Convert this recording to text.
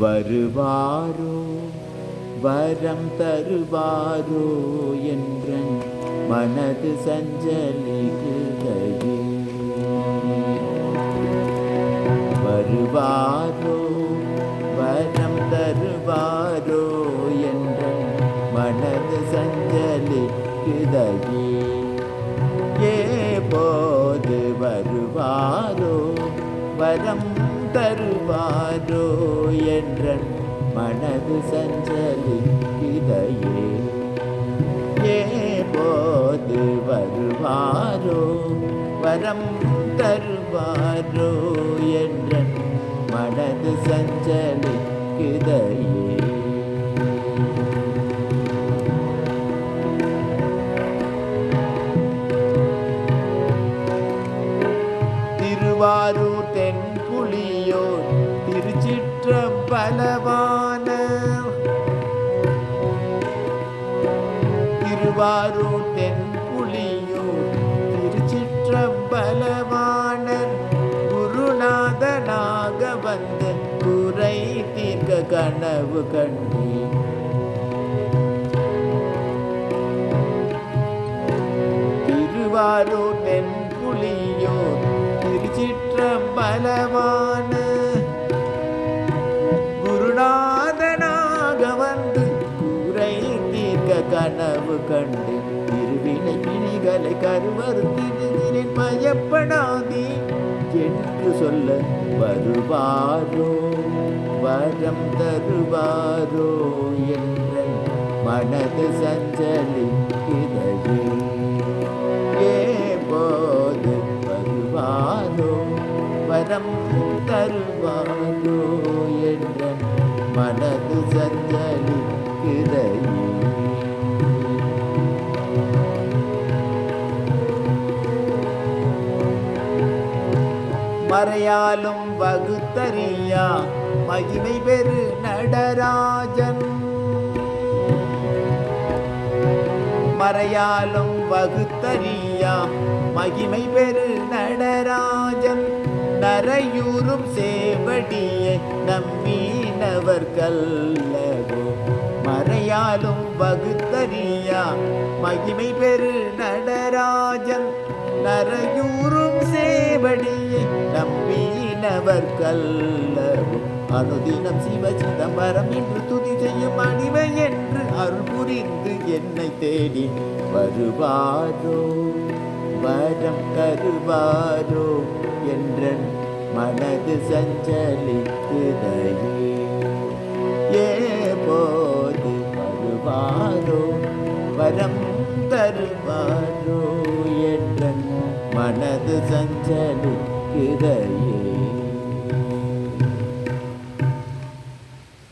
வருவாரோ? வரம் தருவாரோ என்ற மனது சஞ்சலிக்குதையே வருவாரோ? வரம் தருவாரோ என்ற மனது சஞ்சலிக்குதையே போது வருவாரோ? வரம் தருவாரோ என்ற மனது சஞ்சலிக்குதையே ஏபோது வருவாரோ? வரம் தருவாரோ என்ற மனது சஞ்சலிக்குதையே திருச்சிற்றம்பலவான திருவாரூர் தென்புலியோர் திருச்சிற்றம்பலவாணர் குருநாதனாக வந்த குறை தீர்க்க கனவு கண்டேன் திருவாரூர் தென்புலியோர் திருச்சிற்றம்பலவான கனவு கண்டு இருவினை பிணிகளை கருவறுத்திருக்கிறேன் பயப்படாதே. என்று சொல்ல வருவாரோ வரம் தருவாரோ என்ற மனது சஞ்சலிக்குதையே ஏபோது வருவாரோ வரம் தருவாரோ என்ற மனது சஞ்சலிக்குதையே மறையாலும் வகுத்தறியா மகிமை பெரு நடராஜன். மறையாலும் வகுத்தறியா மகிமை பெரு நடராஜன். நரையூரும் சேவடியை நம்பீனவர் கல்லவோ. மறையாலும் வகுத்தறியா மகிமை பெரு நடராஜன். நரையூரும் சேவடியை நம்பினவர் கல்லவும் அனுதினம் சிவ சிதம்பரம் என்று துதி செய்யும் அடிமை என்று அருள் புரிந்து என்னை தேடி வருவாரோ? வரம் தருவாரோ? என்ற மனது சஞ்சலிக்குதையே போது வருவாரோ? வரம் தருவாரோ? என்ற மனது சஞ்சலிக்குதையே